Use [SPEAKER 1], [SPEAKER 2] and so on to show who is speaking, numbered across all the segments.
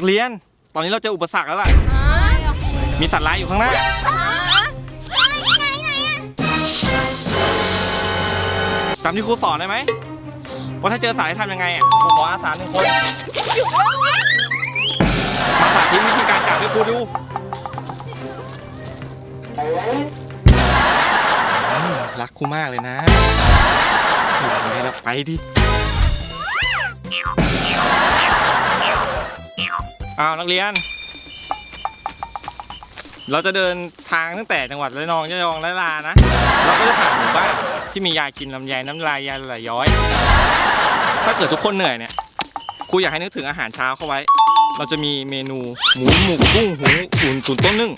[SPEAKER 1] นักเรียน
[SPEAKER 2] ตอนนี้เราเจออุปสรรคแล้วล่ะ มีสัตว์ร้ายอยู่ข้างหน้า
[SPEAKER 3] ไหนไหนไหนอะ
[SPEAKER 2] จำที่ครูสอนได้ไหมว่าถ้าเจอสัตว์ให้ทำยังไงอะครูขออาสาหนึ่งคน มาสาธิตวิธีการจับให้ครูดูอืมรักครูมากเลยนะอยู่ไหนล่ะไปดิ อ้าวนักเรียน เราจะเดินทางตั้งแต่จังหวัดระนองระยองและลานะ เราก็จะผ่านหมู่บ้านที่มียากินลำไยน้ำลายยาไหลย้อย ถ้าเกิดทุกคนเหนื่อยเนี่ยครูอยากให้นึกถึงอาหารเช้าเข้าไว้ เราจะมีเมนูหมูหมูกุ้งหูอุ่นตุ๋นต้นนึ่ง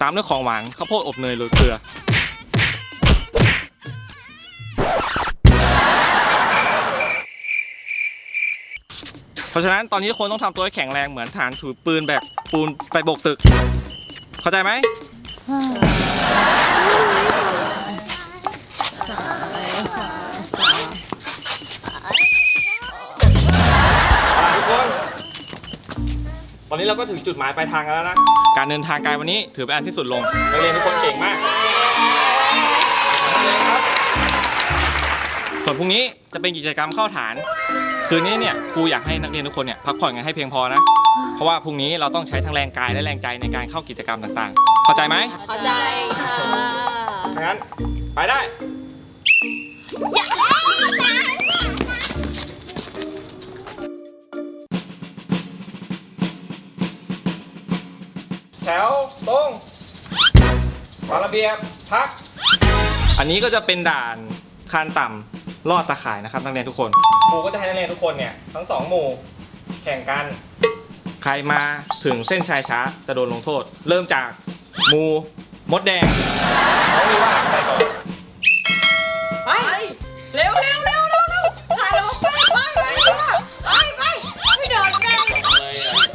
[SPEAKER 2] ตามด้วยของหวานข้าวโพดอบเนยโรยเกลือ เพราะฉะนั้นตอนนี้คนต้องทำตัวให้แข็งแรงเหมือนฐานถือปืนแบบปูนไปโบกตึก เข้าใจไหมอะทุกคน ตอนนี้เราก็ถึงจุดหมายปลายทางกันแล้วนะ การเดินทางไกลวันนี้ถือเป็นอันที่สุดลงนักเรียนทุกคนเก่งมากนักเรียนครับ ส่วนพรุ่งนี้จะเป็นกิจกรรมเข้าฐาน คืนนี้เนี่ยครูอยากให้นักเรียนทุกคนเนี่ยพักผ่อนกันให้เพียงพอนะ เพราะว่าพรุ่งนี้เราต้องใช้ทั้งแรงกายและแรงใจในการเข้ากิจกรรมต่างๆ เข้าใจไหม
[SPEAKER 4] เข้าใจค่ะ
[SPEAKER 2] งั้นไปได้แถวตรงวางระเบียบพัก อันนี้ก็จะเป็นด่านคานต่ำ ลอดตาข่ายนะครับนักเรียนทุกคนครูก็จะให้นักเรียนทุกคนเนี่ยทั้งสองหมู่แข่งกัน ใครมาถึงเส้นชัยช้าจะโดนลงโทษ เริ่มจากหมูมดแดงเขาเรียกว่าใครก่อน
[SPEAKER 4] ไปเร็วเร็วเร็วเร็วเร็วถ่ายลงไปไปไปไปไปไม่โดนแม่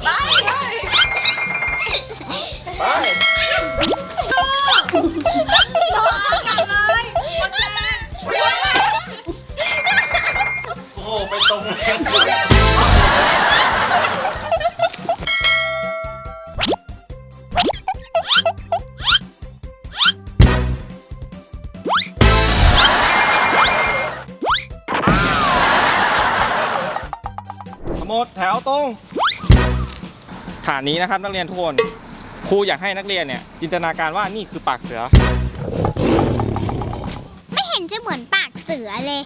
[SPEAKER 4] ไปไป
[SPEAKER 2] ไป ดแถวตรงฐานนี้นะครับนักเรียนทุกคนครูอยากให้นักเรียนเนี่ยจินตนาการว่านี่คือปากเสือ
[SPEAKER 3] ไม่เห็นจะเหมือนปากเสือเลย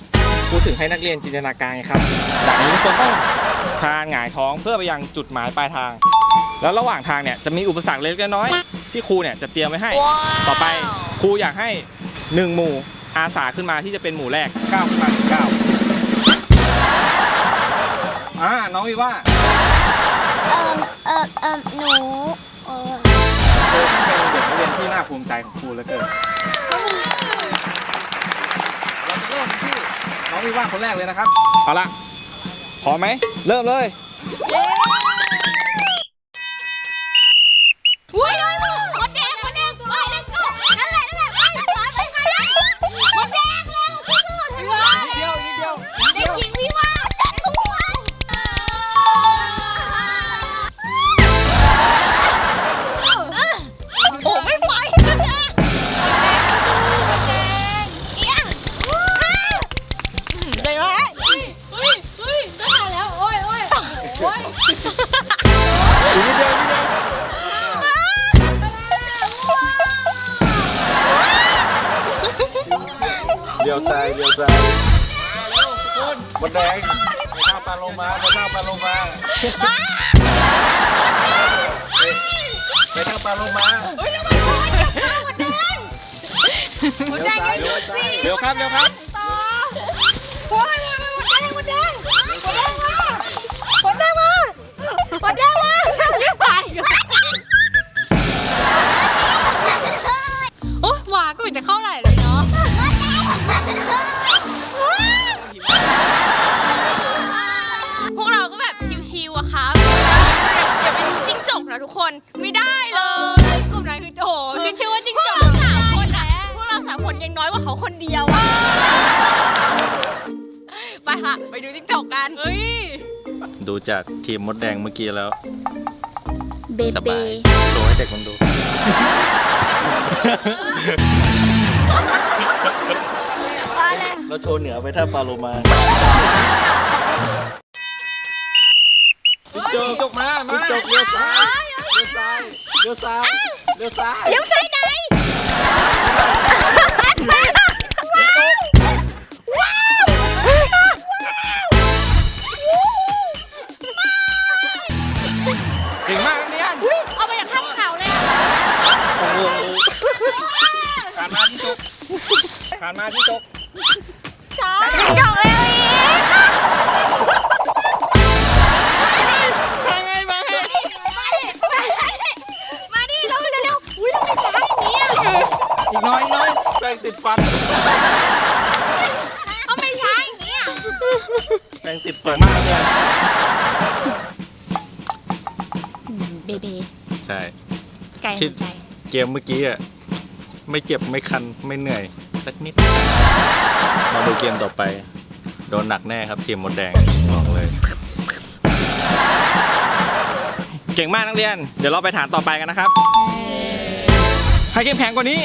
[SPEAKER 2] ครูถึงให้นักเรียนจินตนาการไงครับจากนี้ทุกคนต้องทานหงายท้องเพื่อไปยังจุดหมายปลายทาง แล้วระหว่างทางเนี่ยจะมีอุปสรรคเล็กๆน้อยๆที่ครูเนี่ยจะเตรียมไว้ให้ ต่อไปครูอยากให้หนึ่งหมู่อาสาขึ้นมาที่จะเป็นหมู่แรกก้าวขึ้นมาถึงเก้า อ่าน้องวีว่า
[SPEAKER 3] เอิมเอิมเอิมหนูเออ
[SPEAKER 2] เธอเป็นเด็กนักเรียนที่น่าภูมิใจของครูเหลือเกินเราจะเริ่มที่น้องวีว่าคนแรกเลยนะครับเอาละพร้อมไหมเริ่มเลย
[SPEAKER 3] อุ้ ไปข้าวปลาลงมาเร็
[SPEAKER 4] ว
[SPEAKER 2] ซ้ายเร็วซ้าย เร็วครับเร็วครับ ยังน้อยกว่าเขาคนเดียวอะไปค่ะ
[SPEAKER 4] ไปดูทิกตอกกัน เฮ้ย
[SPEAKER 2] ดูจากทีมมดแดงเมื่อกี้แล้ว
[SPEAKER 3] เบ
[SPEAKER 2] ส
[SPEAKER 3] บ
[SPEAKER 2] เบยโชว์ให้เด็กคนดูเราโชว์เหนือไปถ้าปาโลมาจกจกมามาจกเลี้ยวซ้ายเลี้ยวซ้ายเลี้ยวซ้ายเลี้ยวซ้าย
[SPEAKER 3] เลี้ยวซ้ายไหน ว้
[SPEAKER 2] งติดฟัน
[SPEAKER 3] มา
[SPEAKER 2] กเลย
[SPEAKER 3] เบเบ
[SPEAKER 2] ใช่
[SPEAKER 3] ไก่
[SPEAKER 2] คิ
[SPEAKER 3] หั
[SPEAKER 2] ด
[SPEAKER 3] วใจ
[SPEAKER 2] เกมเมื่อกี้อะไม่เจ็บไม่คันไม่เหนื่อย สักนิด มาดูเกมต่อไป โดนหนักแน่ครับทีมมดแดงบอกเลย เก่งมากนักเรียน เดี๋ยวเราไปฐานต่อไปกันนะครับ ให้เข้มแข็งกว่านี้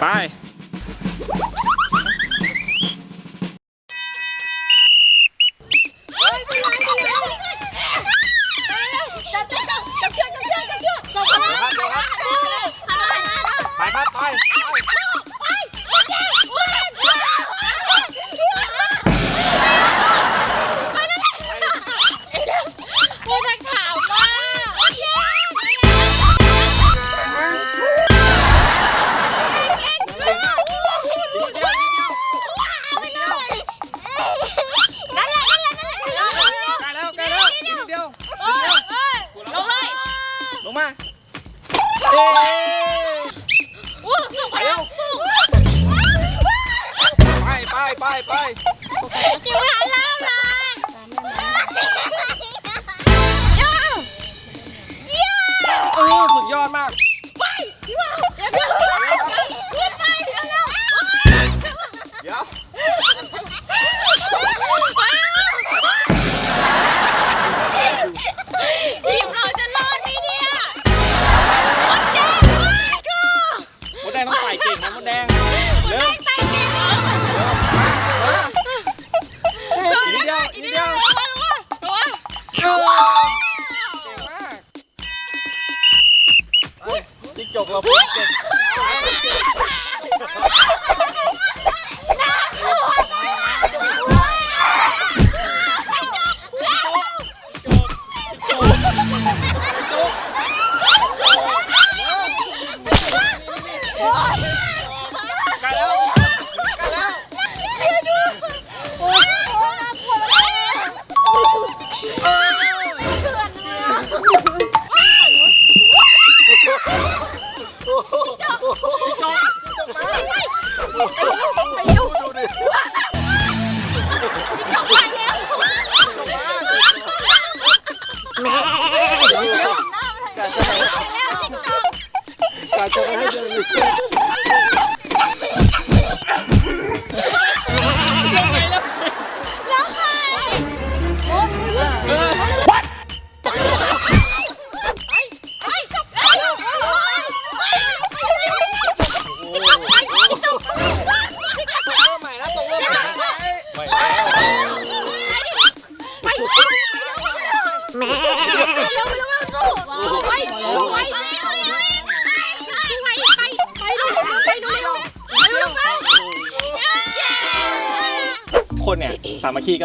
[SPEAKER 2] ไป
[SPEAKER 3] มา
[SPEAKER 2] เอ๊ะ
[SPEAKER 4] อู้ลง
[SPEAKER 2] ไป
[SPEAKER 4] ไป
[SPEAKER 2] เร็วไปไปไปไป
[SPEAKER 3] ยังไม่ทันเริ่มเลย
[SPEAKER 2] เออสุดยอดมาก ต้องใส่ก่งนะมดแดงเร็ว
[SPEAKER 3] ใส่เก่ง
[SPEAKER 2] อีกนิดเดียวอีกนิดเดียวเออเก่งมากไปจิ๊กจกเราพูดเก่ง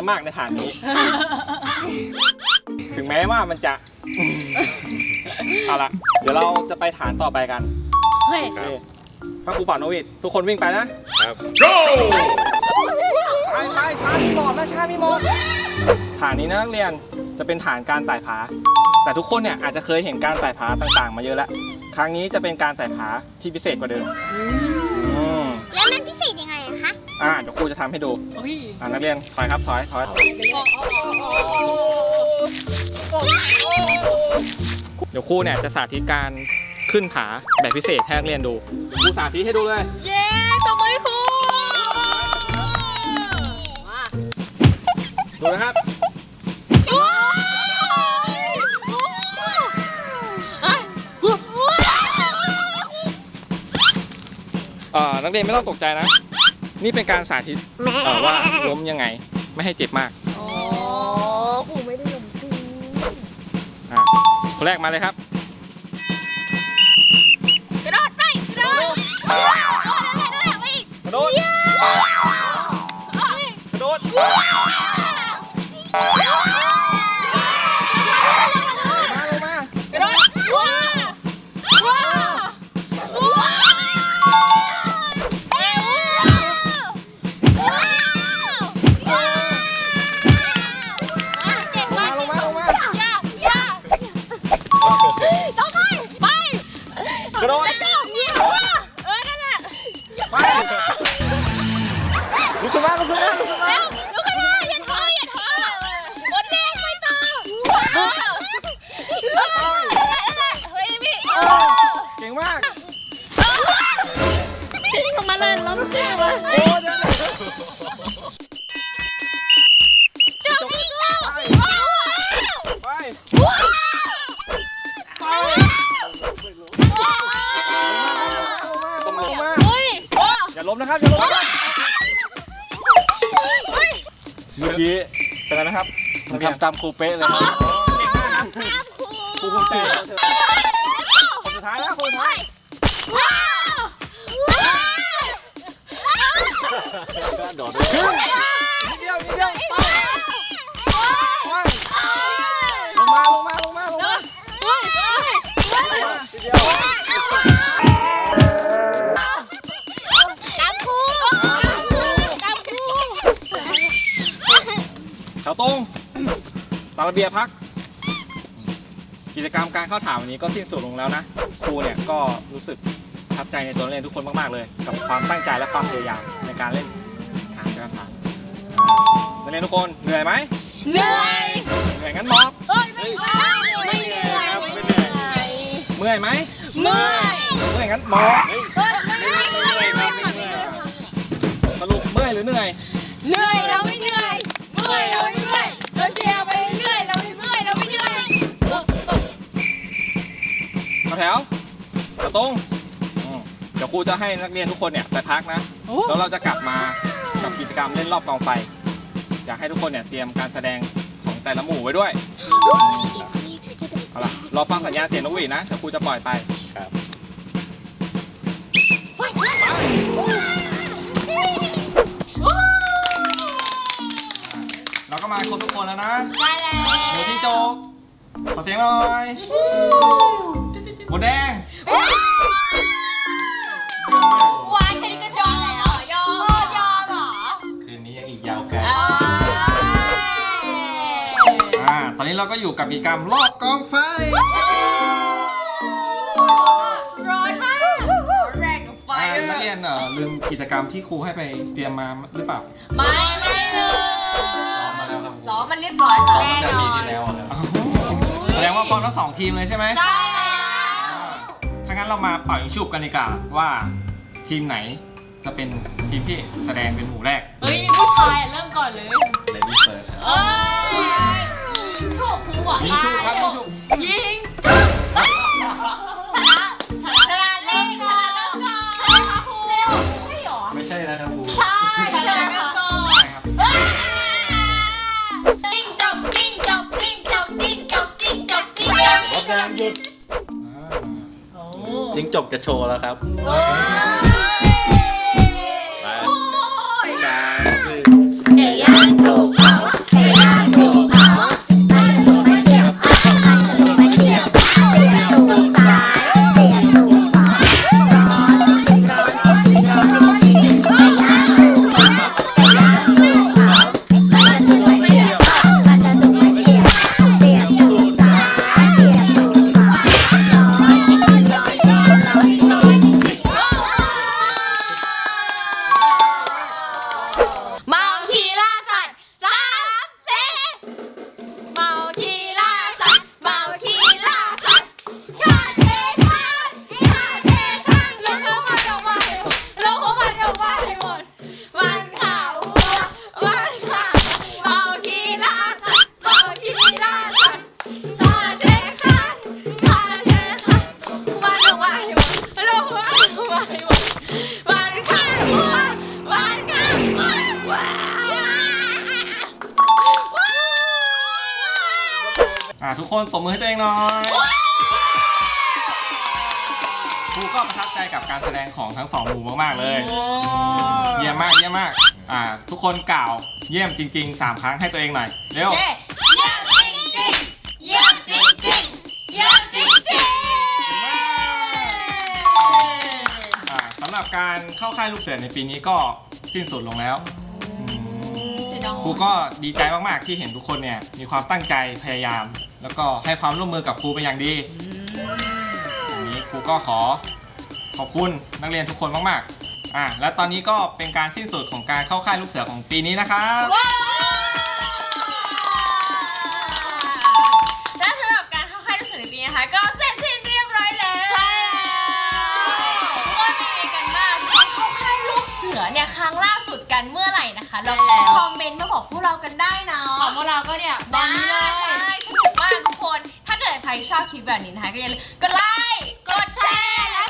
[SPEAKER 2] สามัคคีกันมากในฐานนี้ ถึงแม้ว่ามันจะ เอาละเดี๋ยวเราจะไปฐานต่อไปกัน
[SPEAKER 4] เฮ้ย
[SPEAKER 2] โอเคพระครูป่าโนวิดทุกคนวิ่งไปนะ ครับไปไปชามีหมอบนะชามีหมอบฐานนี้นะนักเรียนจะเป็นฐานการไต่ผา แต่ทุกคนเนี่ยอาจจะเคยเห็นการไต่ผาต่างๆ มาเยอะแล้ว ครั้งนี้จะเป็นการไต่ผาที่พิเศษกว่าเดิมอืม
[SPEAKER 3] แล้วมันพิเศษยังไง่า
[SPEAKER 2] เดี๋ยวครูจะทำให้ดู
[SPEAKER 4] อ่า
[SPEAKER 2] นักเรียนถอยครับถอยถอยเดี๋ยวครูเนี่ยจะสาธิตการขึ้นผาแบบพิเศษให้นักเรียนดูครูสาธิตให้ดูเลย
[SPEAKER 4] เย้ตบมือครูมดูนะครั
[SPEAKER 2] บช่วยอ่นักเรียนไม่ต้องตกใจนะ นี่เป็นการสาธิตเอ่อว่าล้มยังไงไม่ให้เจ็บมาก
[SPEAKER 3] อ๋อครูไม่ได้ลงครู
[SPEAKER 2] อะคนแรกมาเลยครับ
[SPEAKER 3] เออเก่
[SPEAKER 2] งมาก
[SPEAKER 3] พี่ลงมาเลยล้มเจ็บ
[SPEAKER 2] โอ้เดี๋ยว
[SPEAKER 3] เดี๋ยวอีกแล้ว
[SPEAKER 2] ไป
[SPEAKER 3] ว้าว
[SPEAKER 2] ไป
[SPEAKER 3] ว้าว
[SPEAKER 2] ลงมาลงมาลงมา
[SPEAKER 3] เฮ้ยว้าว
[SPEAKER 2] อย่าล้มนะครับ อย่าล้มนะครับเมื่อกี้เป็นไงนะครับทำตามครูเป๊ะเลยครับครูภูมิใจคน สุดท้ายแล้วคนสุดท้าย
[SPEAKER 3] ว้าว
[SPEAKER 2] โดดขึ้นนิดเดียวนิดเดียวไปไปลงมาลงมาลงมาลงมานิดเดียว
[SPEAKER 3] ตามครูตามครู
[SPEAKER 2] แถวตรงตามระเบียบพัก กิจกรรมการเข้าถามวันนี้ก็สิ้นสุดลงแล้วนะ ครูเนี่ยก็รู้สึกประทับใจในตัวนักเรียนทุกคนมากๆเลย กับความตั้งใจและความพยายามในการเล่นถามการถามนักเรียนทุกคนเหนื่อยไหม
[SPEAKER 3] เหนื่อย
[SPEAKER 2] เหนื่อยงั้นมอบ
[SPEAKER 3] เฮ้ยไม่ไม่เหนื่อยไม่เหนื่อย
[SPEAKER 2] เมื่อยไหม
[SPEAKER 3] เมื่อย
[SPEAKER 2] เมื่อยงั้นมอบ
[SPEAKER 3] เฮ้ยไม่เหนื่อยไม่เหนื่อย
[SPEAKER 2] สรุปเมื่อยหรือเหนื่อย
[SPEAKER 3] เหนื่อยเราไม่เหนื่อยเมื่อยเราไม่
[SPEAKER 2] แถวแถวตรงอืมเดี๋ยวครูจะให้นักเรียนทุกคนเนี่ยไปพักนะแล้วเราจะกลับมากับกิจกรรมเล่นรอบกองไฟ อยากให้ทุกคนเนี่ยเตรียมการแสดงของแต่ละหมู่ไว้ด้วย เอาล่ะรอฟังสัญญาณเสียงนกหวีดนะ เดี๋ยวครูจะปล่อยไปครับเราก็มาครบทุกคนแล้วนะ
[SPEAKER 3] ได้แล้ว
[SPEAKER 2] หมูจิ้งจกขอเสียงหน่อย หมูแดง
[SPEAKER 3] วายแค่นี้ก็ยอมแล้วยอมยอมเหรอ
[SPEAKER 2] คืนนี้ยังอีกยาวไกล
[SPEAKER 3] เอ้ย
[SPEAKER 2] อ่าตอนนี้เราก็อยู่กับกิจกรรมรอบกองไฟ
[SPEAKER 3] ร้อนมากแรงกับไฟ
[SPEAKER 2] อ่านักเรียนเอ่อลืมกิจกรรมที่ครูให้ไปเตรียมมาหรือเปล่า
[SPEAKER 3] ไม่ไม่เลย
[SPEAKER 2] ซ้อมมาแล้วครับ
[SPEAKER 3] ซ้อมมันเรียบร้อยค่ะแน่นอน
[SPEAKER 2] อ้าวแสดงว่าพร้อมทั้งสองทีมเลยใช่ไหม
[SPEAKER 3] ได้
[SPEAKER 2] อ่าถ้า งั้นเรามาเป่ายิงฉุบกันดีกว่าว่าทีมไหนจะเป็นทีมที่แสดงเป็นหมู่แรก
[SPEAKER 3] เฮ้ยผู้ชายเริ่มก่อนเลย
[SPEAKER 2] Lady First
[SPEAKER 3] เอ้ยยิงโชคหัว
[SPEAKER 2] ยิงฉุบครับยิงฉุบ
[SPEAKER 3] ยิงชน
[SPEAKER 2] จบ
[SPEAKER 3] จะ
[SPEAKER 5] โชว์แล้วครับ ค
[SPEAKER 3] น
[SPEAKER 2] ปรบมือให้ตัวเองหน่อยครูก็ประทับใจกับการแสดงของทั้งสองหมู่มากๆเลย เยี่ยมมากเยี่ยมมากอ่าทุกคนกล่าวเยี่ยมจริงๆ3ครั้งให้ตัวเองหน่อยเร็ว
[SPEAKER 4] เย้เยี่ยมจริงๆเยี่ยมจริงๆเยี่ยมจริงๆ
[SPEAKER 2] อ่าสำหรับการเข้าค่ายลูกเสือในปีนี้ก็สิ้นสุดลงแล้วอืมครูก็ดีใจมากๆที่เห็นทุกคนเนี่ยมีความตั้งใจพยายาม แล้วก็ให้ความร่วมมือกับครูเป็นอย่างดีอันนี้ครูก็ขอขอบคุณนักเรียนทุกคนมากๆอ่าและตอนนี้ก็เป็นการสิ้นสุดของการเข้าค่ายลูกเสือของปีนี้นะครับ
[SPEAKER 4] และสำหรับการเข้าค่ายลูกเสือในปีนี้นะคะ ก็เสร็จสิ้นเรียบร้อยแล้วใช่ทุกคนเป็นยังไงกันบ้างทุกคนเข้าค่ายลูกเสือเนี่ยครั้งล่าสุดกันเมื่อไหร่นะคะลองคอมเมนต์มาบอกพวกเรากันได้นะ
[SPEAKER 3] ของพวกเราก็เนี่ยตอนนี้เลย
[SPEAKER 4] รชอบคลิปแบบนี้นะคะก็อย่าลืมกดไลค์ กดแชร์